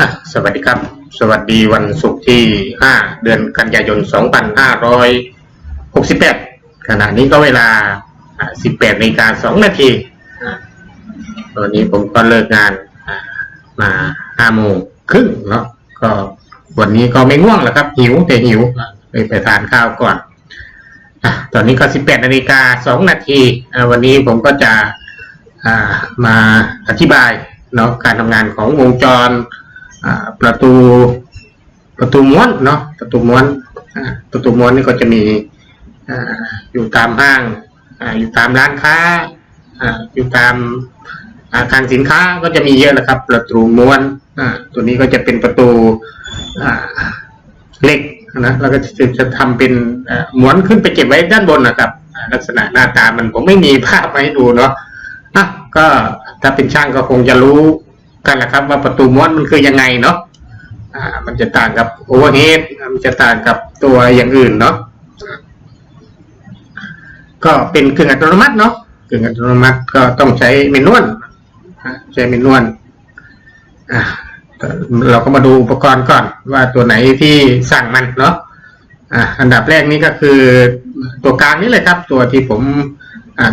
อะสวัสดีครับ สวัสดีวันศุกร์ที่ 5 เดือนกันยายน 2568 ขณะนี้ก็เวลาอะ18นาฬิกา2นาทีอะตอนนี้ผมก็เลิกงานอะมา5โมงครึ่งเนาะก็วันนี้ก็ไม่ง่วงแล้วครับ หิวแต่หิวอะเลยไปทานข้าวก่อนอะตอนนี้ก็ 18นาฬิกา2นาทีอะวันนี้ผมก็จะอ่ามาอธิบายเนาะการทำงานของวงจรอ่า ประตูประตูม้วนเนาะประตูม้วนประตูม้วนนี่ก็จะมีอยู่ตามห้างอยู่ตามร้านค้าอยู่ตามอาคารสินค้าก็จะมีเยอะนะครับ ประตูม้วนตัวนี้ก็จะเป็นประตูเหล็กนะแล้วก็จะจะทำเป็นม้วนขึ้นไปเก็บไว้ด้านบนนะครับ ลักษณะหน้าตามันผมไม่มีภาพมาให้ดูเนาะอะก็ถ้าเป็นช่างก็คงจะรู้ กันแหละครับว่าประตูม้วนมันคือยังไงเนาะอ่ามันจะต่างกับโอเวอร์เฮดมันจะต่างกับตัวอย่างอื่นเนาะก็เป็นเครื่องอัตโนมัติเนาะเครื่องอัตโนมัติก็ต้องใช้เมนวลใช้เมนวลเราก็มาดูอุปกรณ์ก่อนว่าตัวไหนที่สั่งมันเนาะอ,ะอันดับแรกนี้ก็คือตัวกลางนี่เลยครับ ตัวที่ผม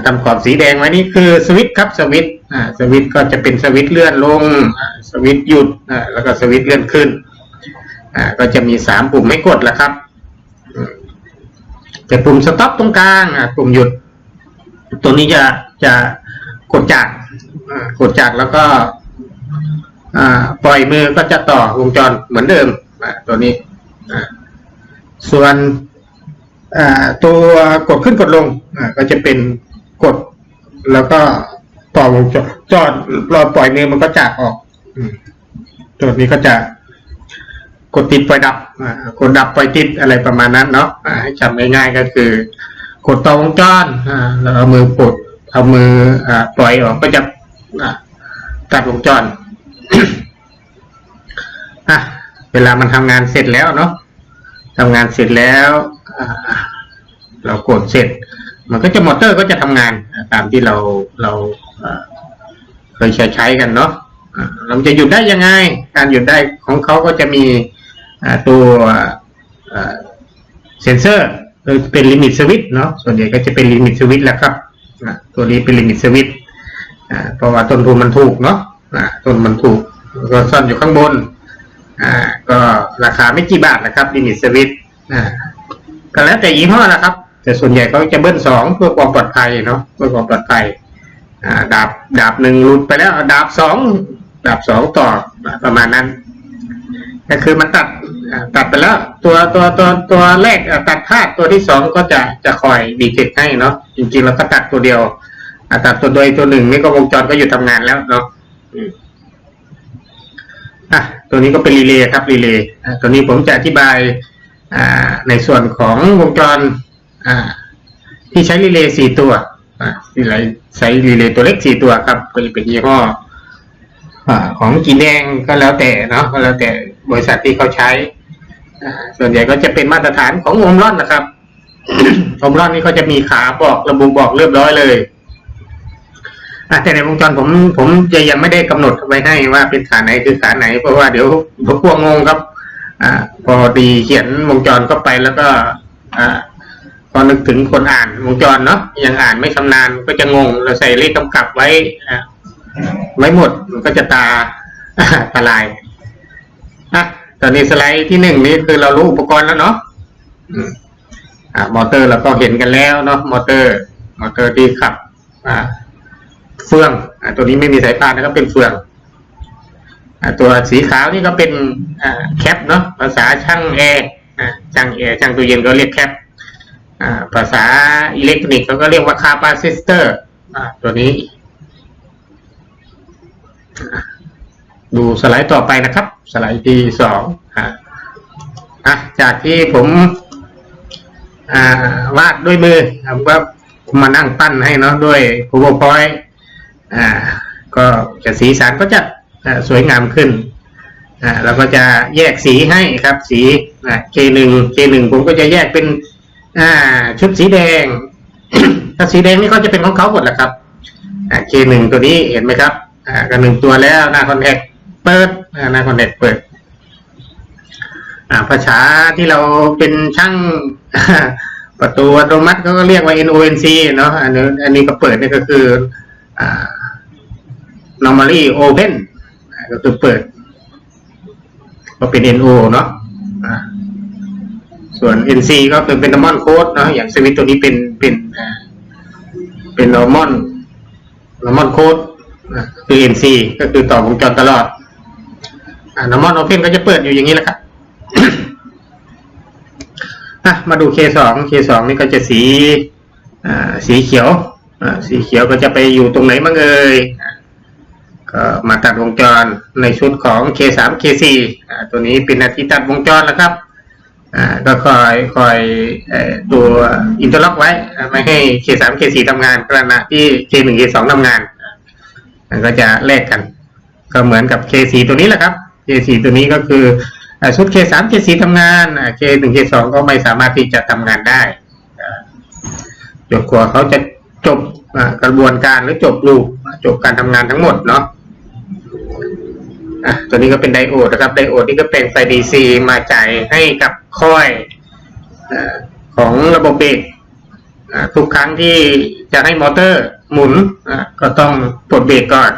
ทำขอบสีแดงไว้นี่คือสวิตช์ครับสวิตช์ สวิตก็จะเป็นสวิตเลื่อนลงสวิตหยุดแล้วก็สวิตเลื่อนขึ้นก็จะมีสามปุ่มไม่กดแล้วครับแต่ปุ่มสต็อปตรงกลางปุ่มหยุด ตัวนี้จะจะกดจากกดจากแล้วก็ปล่อยมือก็จะต่อวงจรเหมือนเดิมตัวนี้ส่วนตัวกดขึ้นกดลงก็จะเป็นกดแล้วก็ ต่อวงจรจอดเรอปล่อยมือมันก็จากออกอืมตัวนี้ก็จะกดติดปล่อยดับกดดับปล่อยติดอะไรประมาณนั้นเนาะให้จำง่ายๆก็คือ กดต่อวงจรอ่าแล้วเอามือปลดเอามืออ่าปล่อยออกก็จะตัดวงจรอะเวลามันทำงานเสร็จแล้วเนาะทำงานเสร็จแล้วเรากดเสร็จ มันก็จะมอเตอร์ก็จะทำงานตามที่เราเราเคยใช้ใช้กันเนาะเราจะหยุดได้ยังไง การหยุดได้ของเขาก็จะมีตัวเซนเซอร์เป็นลิมิตสวิตเนาะส่วนใหญ่ก็จะเป็นลิมิตสวิตแหละครับตัวนี้เป็นลิมิตสวิตเพราะว่าต้นทุนมันถูกเนาะต้นมันถูกก็ซ่อนอยู่ข้างบนก็ราคาไม่กี่บาทนะครับลิมิตสวิตก็แล้วแต่ยี่ห้อนะครับ แต่ส่วนใหญ่เขาจะเบิ้ลสองเพื่อความปลอดภัยเนาะเพื่อความปลอดภัยดาบดาบหนึ่งหลุดไปแล้วดาบสองดาบสองต่อประมาณนั้น ก็คือมันตัดตัดไปแล้ว ตัวตัวตัวตัวแรกตัดพลาดตัวที่สองก็จะจะคอยดีเทคให้เนาะจริงๆเราก็ตัดตัวเดียวตัดตัวโดยตัวหนึ่งนี่ก็วงจรก็หยุดทำงานแล้วเนาะอะตัวนี้ก็เป็นรีเลย์ครับรีเลย์ตัวนี้ผมจะอธิบายในส่วนของวงจร อ่า ที่ใช้รีเลย์สี่ตัวอ่าที่ใช้รีเลย์ตัวเล็กสี่ตัวครับก็จะเป็นยี่ห้ออของจีนแดงก็แล้วแต่เนาะก็แล้วแต่บริษัทที่เขาใช้ส่วนใหญ่ก็จะเป็นมาตรฐานของโอมรอนนะครับโอมรอนนี่เขาจะมีขาบอกระบุบอกเรียบร้อยเลยแต่ในวงจรผมผมจะยังไม่ได้กำหนดไว้ให้ว่าเป็นขาไหนคือขาไหน เพราะว่าเดี๋ยวผมกลัวงงครับ อ่า พอดีเขียนวงจรเข้าไปแล้วก็ อ่า พอนนึกถึงคนอ่านวงจรเนาะยังอ่านไม่ชำนาญก็จะงงเราใส่เลขกำกับไว้ไว้หมดมันก็จะตาตาลายอะตอนนี้สไลด์ที่หนึ่งนี้คือเรารู้อุปกรณ์แล้วเนาะอืมอ่ามอเตอร์เราก็เห็นกันแล้วเนาะมอเตอร์ มอเตอร์ที่ขับ อ่า เฟืองอ่าตัวนี้ไม่มีสายพานนะครับเป็นเฟืองอ่าตัวสีขาวนี่ก็เป็นอ่าแคปเนาะภาษาช่างแอร์อ่าช่างแอร์ช่างตู้เย็นก็เรียกแคป ภาษาอิเล็กทรอนิกส์เขาก็เรียกว่าคาปาซิสเตอร์อ่าตัวนี้อ่าดูสไลด์ต่อไปนะครับ สไลด์ที่สองอ่าอะจากที่ผมอ่าวาดด้วยมือผมก็มานั่งปั้นให้เนาะด้วย powerpoint อ่าก็จะสีสันก็จะอ่าสวยงามขึ้นอ่าเราก็จะแยกสีให้ครับ สีอ่า K1 K1 ผมก็จะแยกเป็น อ่า ชุดสีแดง ถ้าสีแดงนี่ก็จะเป็นของเขาหมดแหละครับอ่า K1 ตัวนี้เห็นไหมครับ อ่าก็หนึ่งตัวแล้วหน้าคอนแทคเปิดหน้าคอนแทคเปิด อ่า ภาษาที่เราเป็นช่างประตูอัตโนมัติเขาก็เรียกว่า NONC เนาะอันนี้อันนี้ก็เปิดนี่ก็คืออ่า normally open ก็คือเปิดก็เป็น NO เนาะ ส่วน NC ก็คือเป็น normal code เนะอย่างสวิตตัวนี้เป็นเป็นเป็น normal normal code อ่าคือ NC ก็คือต่อวงจรตลอดอ่า normal open ก็จะเปิดอยู่อย่างนี้แหละครับมาดู K2 K2 นี่ก็จะสีสีเขียวสีเขียวก็จะไปอยู่ตรงไหนบ้างเอ่ยก็มาตัดวงจรในชุดของ K3 K4 อตัวนี้เป็นหนาทีตัดวงจรแล้วครับ ก็คอยคอยตัวอินเตอร์ล็อกไว้ ไม่ให้ K3 K4 ทำงานขณะที่ K1 K2 ทำงานอ่ามันก็จะแลกกัน ก็เหมือนกับ K4 ตัวนี้แหละครับ K4 ตัวนี้ก็คืออ่าชุด K3 K4 ทำงานอ่า K1 K2 ก็ไม่สามารถที่จะทำงานได้จนกว่าเขาจะจบกระบวนการหรือจบลูปจบการทำงานทั้งหมดเนาะตัวนี้ก็เป็นไดโอดนะครับไดโอดนี่ก็เป็นไฟ DC มาจ่ายให้กับ ค่อยอของระบบเบรกทุกครั้งที่จะให้มอเตอร์หมุนก็ต้องปลดเบรกก่อน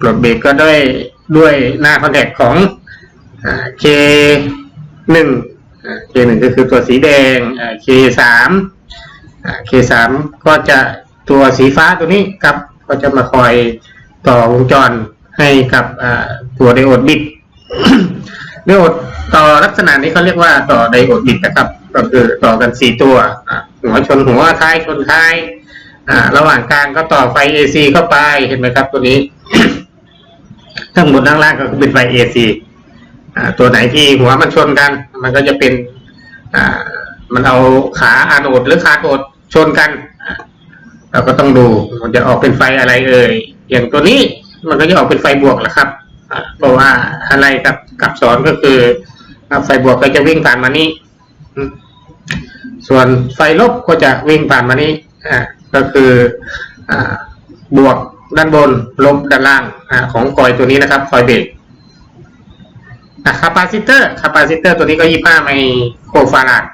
ปลดเบรกก็ด้วยด้วยหน้าคอนแทคของ K หนึ่ง K หนึ่งก็คือตัวสีแดง K สาม K สามก็จะตัวสีฟ้าตัวนี้ครับก็จะมาคอยต่อวงจรให้กับตัวไดโอดบิด ไดโอดต่อลักษณะนี้เขาเรียกว่าต่อไดโอดบิดนะครับ ก็คือต่อกันสี่ตัวหัวชนหัวท้ายชนท้ายระหว่างกลางก็ต่อไฟ AC เข้าไปเห็นไหมครับ ตัวนี้ทั้งหมดทั้งล่างก็เป็นไฟ AC อ่าตัวไหนที่หัวมันชนกัน มันก็จะเป็นมันเอาขาอาโนดหรือคาโนดชนกันเราก็ต้องดูมันจะออกเป็นไฟอะไรเอ่ยอย่างตัวนี้มันก็จะออกเป็นไฟบวกแหละครับ เพราะว่าอะไรกับกับสอนก็คือไฟบวกก็จะวิ่งผ่านมานี้ ส่วนไฟลบก็จะวิ่งผ่านมานี้อ่ก็คืออบวกด้านบนลบด้านล่างอของคอยตัวนี้นะครับคอยเบรกคาปาซิเตอร์คาปาซิเตอร์ตัวนี้ก็ยี่ห้าไมโครฟาราด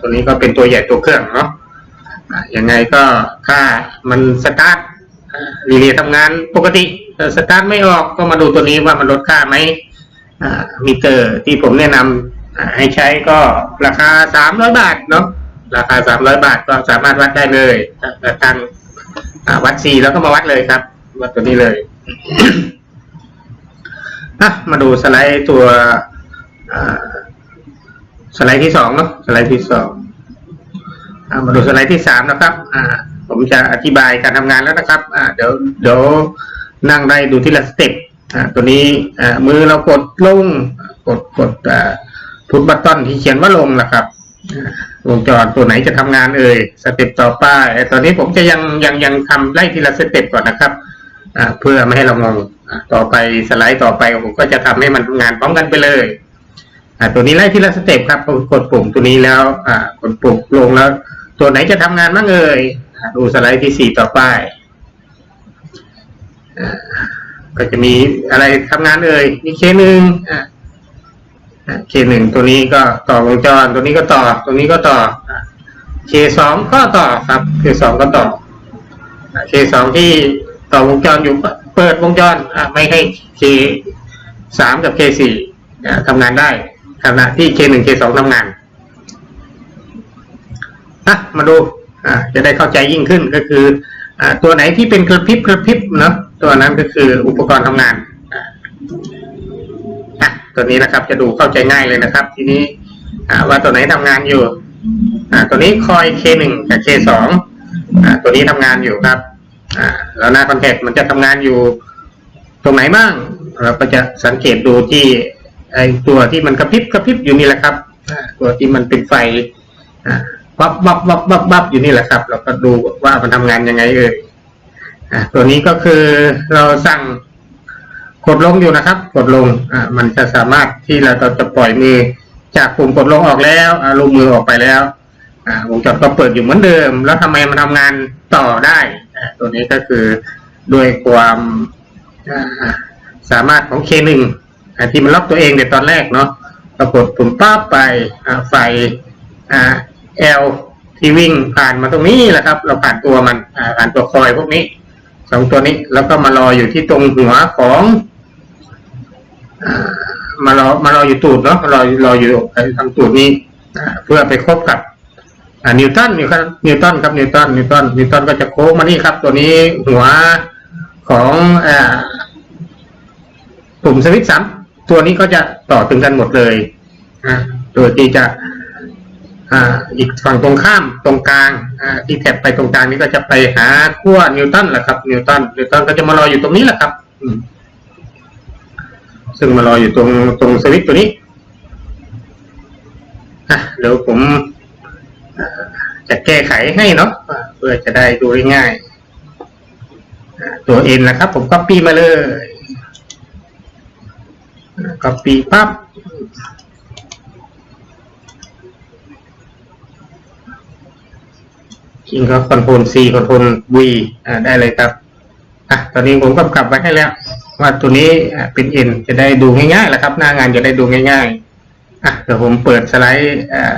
ตัวนี้ก็เป็นตัวใหญ่ตัวเครื่องเนาะยังไงก็ถ้ามันสตาร์ท รีเลย์ทำงานปกติสตาร์ทไม่ออกก็มาดูตัวนี้ว่ามันลดค่าไหมมิเตอร์ที่ผมแนะนำให้ใช้ก็ราคาสามร้อยบาทเนาะราคาสามร้อยบาทก็สามารถวัดได้เลยทางวัดซีแล้วก็มาวัดเลยครับวัดตัวนี้เลยอะมาดูสไลด์ตัวสไลด์ที่สองเนาะสไลด์ที่สองมาดูสไลด์ที่สามนะครับ จะอธิบายการทำงานแล้วนะครับอ่าเดี๋ยวเดี๋ยวนั่งได้ดูที่ละสเต็ปอ่าตัวนี้อ่ามือเรากดลงกดกดอ่าพุทบัตตอนที่เขียนว่าลงนะครับวงจรตัวไหนจะทำงานเอ่ยสเต็ปต่อไปตอนนี้ผมจะยังยังยังทำไล่ทีละสเต็ปก่อนนะครับเพื่อไม่ให้เรางงอ่าต่อไปสไลด์ต่อไปผมก็จะทำให้มันทำงานพร้อมกันไปเลยตัวนี้ไล่ทีละสเต็ปครับผมกดปุ่มตัวนี้แล้วกดปุ่มลงแล้ว ตัวไหนจะทำงานบ้างเอ่ย ดูสไลด์ที่สี่ต่อไปก็จะมีอะไรทำงานเอ่ยมีเคหนึ่งเคหนึ่งตัวนี้ก็ต่อวงจร ตัวนี้ก็ต่อตรงนี้ก็ต่อเคสองก็ต่อครับเคสองก็ต่อเคสองที่ต่อวงจรอยู่เปิดวงจรไม่ให้เคสามกับเคสี่ทำงานได้ขณะที่เคหนึ่งเคสองทำงานอะมาดู จะได้เข้าใจยิ่งขึ้นก็คืออตัวไหนที่เป็นกระพริบกระพริบเนาะตัวนั้นก็คืออุปกรณ์ทำงานตัวนี้นะครับจะดูเข้าใจง่ายเลยนะครับ ทีนี้ว่าตัวไหนทำงานอยู่อตัวนี้คอย K1 กับ K2 อ่าตัวนี้ทำงานอยู่ครับอ่าแล้วหน้าคอนแทคมันจะทำงานอยู่ตรงไหนบ้าง เราก็จะสังเกตดูที่ไอตัวที่มันกระพริบกระพริบอยู่นี่แหละครับตัวที่มันเป็นไฟ วับวับวับวับวับอยู่นี่แหละครับ เราก็ดูว่ามันทำงานยังไงเอ่ยอ่าตัวนี้ก็คือเราสั่งกดลงอยู่นะครับ กดลงอ่ามันจะสามารถที่เราจะปล่อยมือจากปุ่มกดลงออกแล้วอ่าลงมือออกไปแล้วอ่าวงจรก็เปิดอยู่เหมือนเดิม แล้วทำไมมันทำงานต่อได้อ่าตัวนี้ก็คือด้วยความสามารถของ K1 อ่าที่มันล็อกตัวเองในตอนแรกเนาะปรากฏปุ่มปั๊บไปไฟ L ที่วิ่งผ่านมาตรงนี้แหละครับ เราผ่านตัวมันผ่านตัวคอยพวกนี้สองตัวนี้แล้วก็มารออยู่ที่ตรงหัวของอมารอมารออยู่ตูดเนาะมารอรออยู่ทางตูดนี้เพื่อไปคบกับนิวตันนิวตันนิวตันครับนิวตันนิวตันนิวตันก็จะโค้งมานี่ครับ ตัวนี้หัวของอปุ่มสวิตช์สามตัวนี้ก็จะต่อถึงกันหมดเลยโดยที่จะ อ่าอีกฝั่งตรงข้ามตรงกลางอ่าที่แถบไปตรงกลางนี้ก็จะไปหาขั้วนิวตันแหละครับนิวตันนิวตันก็จะมารออยู่ตรงนี้แหละครับอืมซึ่งมารออยู่ตรงตรงสวิตตัวนี้อะเดี๋ยวผมจะแก้ไขให้เนาะเพื่อจะได้ดูง่ายตัว n นะครับ ผม copy มาเลย copy ปั๊บ ริงก็ control C control V อ่าได้เลยครับอะตอนนี้ผมก็กลับไว้ให้แล้ว ว่าตัวนี้อ่าเป็น n จะได้ดูง่ายๆแหละครับ หน้างานจะได้ดูง่ายๆอะเดี๋ยวผมเปิดสไลด์อ่า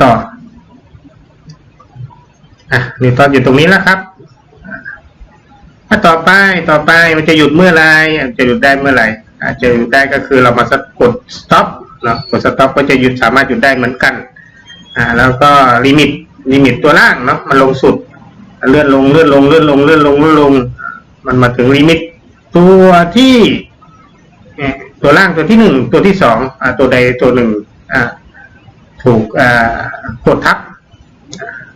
ต่ออะนิวตันอยู่ตรงนี้แล้วครับถ้าต่อไปต่อไปมันจะหยุดเมื่อไรจะหยุดได้เมื่อไหร่อาจจะหยุดได้ก็คือเรามาสักกด stop เนาะกด stop ก็จะหยุดสามารถหยุดได้เหมือนกันอ่าแล้วก็ลิมิต ลิมิตตัวล่างเนาะมันลงสุดเลื่อนลงเลื่อนลงเลื่อนลงเลื่อนลงเลื่อนลง มันมาถึงลิมิต ตัวที่ตัวล่างตัวที่หนึ่งตัวที่สองอตัวใดตัวหนึ่งถูกกดทับ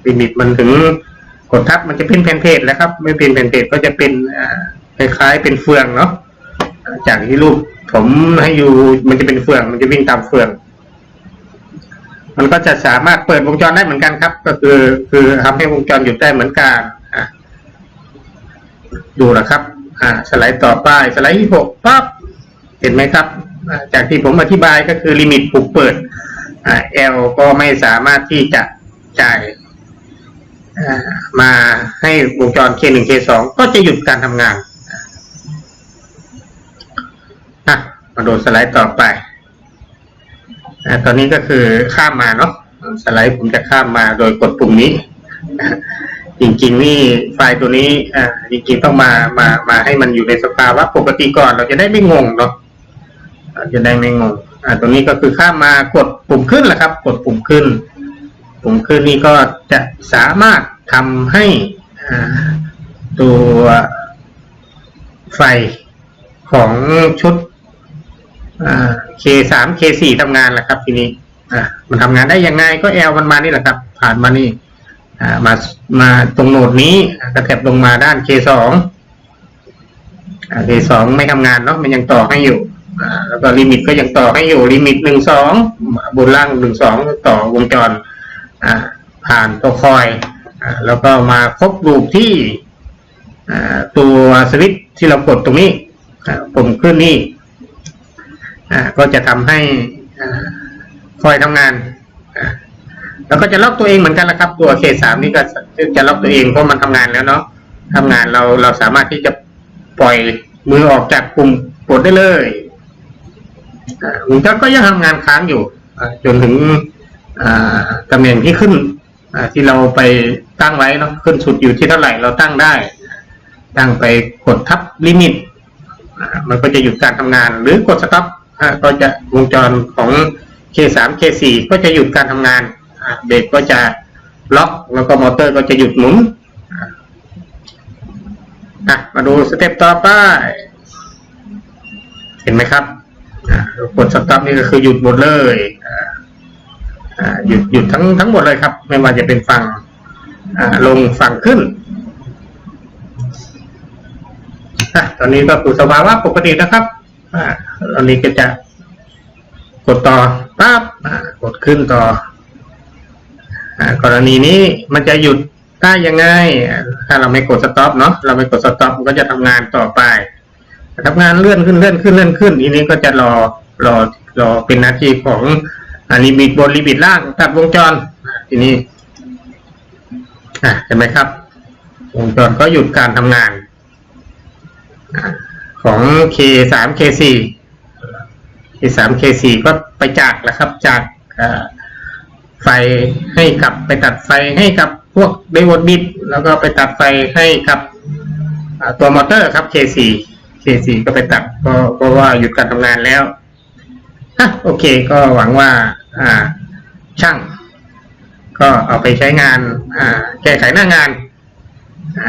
ลิมิตมันถึงกดทับมันจะเป็นแผ่นเพจแล้วครับ ไม่เป็นแผ่นเพจก็จะเป็นคล้ายๆเป็นเฟืองเนาะจากที่รูปผมให้อยู่มันจะเป็นเฟือง มันจะวิ่งตามเฟือง มันก็จะสามารถเปิดวงจรได้เหมือนกันครับ ก็คือคือทำให้วงจรหยุดได้เหมือนกันดูนะครับ อ่า สไลด์ต่อไปสไลด์ที่หกปั๊บเห็นไหมครับ จากที่ผมอธิบายก็คือลิมิตถูกเปิดอ่า L ก็ไม่สามารถที่จะจ่ายมาให้วงจร K1 K2 ก็จะหยุดการทำงานอะมาดูสไลด์ต่อไป อตอนนี้ก็คือข้ามมาเนาะสไลด์ผมจะข้ามมาโดยกดปุ่มนี้ จริงๆนี่ไฟล์ตัวนี้อ่าจริงๆต้องมามามาให้มันอยู่ในสภาวะปกติก่อนเราจะได้ไม่งงเนาะเราจะได้ไม่งงอ่าตรงนี้ก็คือข้ามมากดปุ่มขึ้นแหละครับ กดปุ่มขึ้น ปุ่มขึ้นนี่ก็จะสามารถทำให้อตัวไฟของชุดอ่า K3 K4 ทำงานแหละครับ ทีนี้อ่ามันทำงานได้ยังไงก็แอลมันมานี่แหละครับ ผ่านมานี่อ่ามามาตรงโหนดนี้กระแทบลงมาด้าน K2 อ่า K2 ไม่ทำงานเนาะมันยังต่อให้อยู่อ่าแล้วก็ลิมิตก็ยังต่อให้อยู่ลิมิตหนึ่งสองบนล่างหนึ่งสองต่อวงจรอ่าผ่านตัวคอยอ่าแล้วก็มาครบรูปที่อ่าตัวสวิตช์ที่เรากดตรงนี้ปุ่มขึ้นนี่ ก็จะทำให้คอยทำงานแล้วก็จะล็อกตัวเองเหมือนกันละครับ ตัวเคสามนี่ก็จะล็อกตัวเองเพราะมันทำงานแล้วเนาะทำงานเราเราสามารถที่จะปล่อยมือออกจากปุ่มกดได้เลยอ่าวงจรก็ยังทำงานค้างอยู่จนถึงตำแหน่งที่ขึ้นที่เราไปตั้งไว้เนาะขึ้นสุดอยู่ที่เท่าไหร่เราตั้งได้ ตั้งไปกดทับลิมิตมันก็จะหยุดการทำงานหรือกดสต็อป ก็จะวงจรของ K3 K4 ก็จะหยุดการทำงานเบรกก็จะล็อกแล้วก็มอเตอร์ก็จะหยุดหมุนมาดูสเต็ปต่อไป เห็นไหมครับกดสต็อปนี่ก็คือหยุดหมดเลยหยุดหยุดทั้งทั้งหมดเลยครับ ไม่ว่าจะเป็นฝั่งลงฝั่งขึ้นอตอนนี้ก็คือสภาวะปกตินะครับ อ่าตอนนี้ก็จะกดต่อปั๊บกดขึ้นต่ออกรณีนี้มันจะหยุดได้ยังไง ถ้าเราไม่กดสต็อปเนาะเราไม่กดสต็อปมันก็จะทำงานต่อไปทำงานเลื่อนขึ้นเลื่อนขึ้นเลื่อนขึ้นทีนี้ก็จะรอรอรอเป็นหน้าที่ของลิมิตบนลิมิตล่างตัดวงจรทีนี้เห็นไหมครับ วงจรก็หยุดการทำงานอ ของ K3 K4 K3 K4 ก็ไปจากแหละครับ จากไฟให้กับไปตัดไฟให้กับพวกไดโวดบิดแล้วก็ไปตัดไฟให้กับตัวมอเตอร์ครับ K4 K4 ก็ไปตัดก็เพราะว่าหยุดการทำงานแล้วอะโอเค ก็หวังว่าอ่าช่าง ก็เอาไปใช้งานอ่าแก้ไขหน้างาน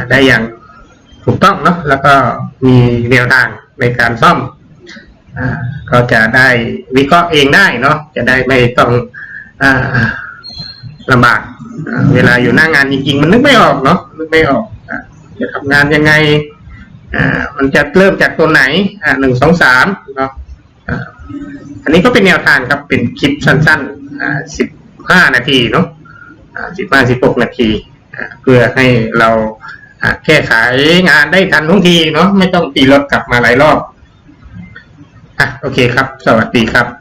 ได้อย่าง ถูกต้องเนาะแล้วก็มีแนวทางในการซ่อมอก็จะได้วิเคราะห์เองได้เนาะจะได้ไม่ต้องอลำบากเวลาอยู่หน้างานจริงๆ มันนึกไม่ออกเนาะนึกไม่ออกอจะทำงานยังไงมันจะเริ่มจากตัวไหนหนึ่งสองสามเนาะอันนี้ก็เป็นแนวทางครับเป็นคลิปสั้นๆสิบห้านาทีเนาะสิบห้าสิบหกนาที เพื่อให้เรา แก้ไขงานได้ทันทุกทีเนาะไม่ต้องตีรถกลับมาหลายรอบอะโอเคครับ สวัสดีครับ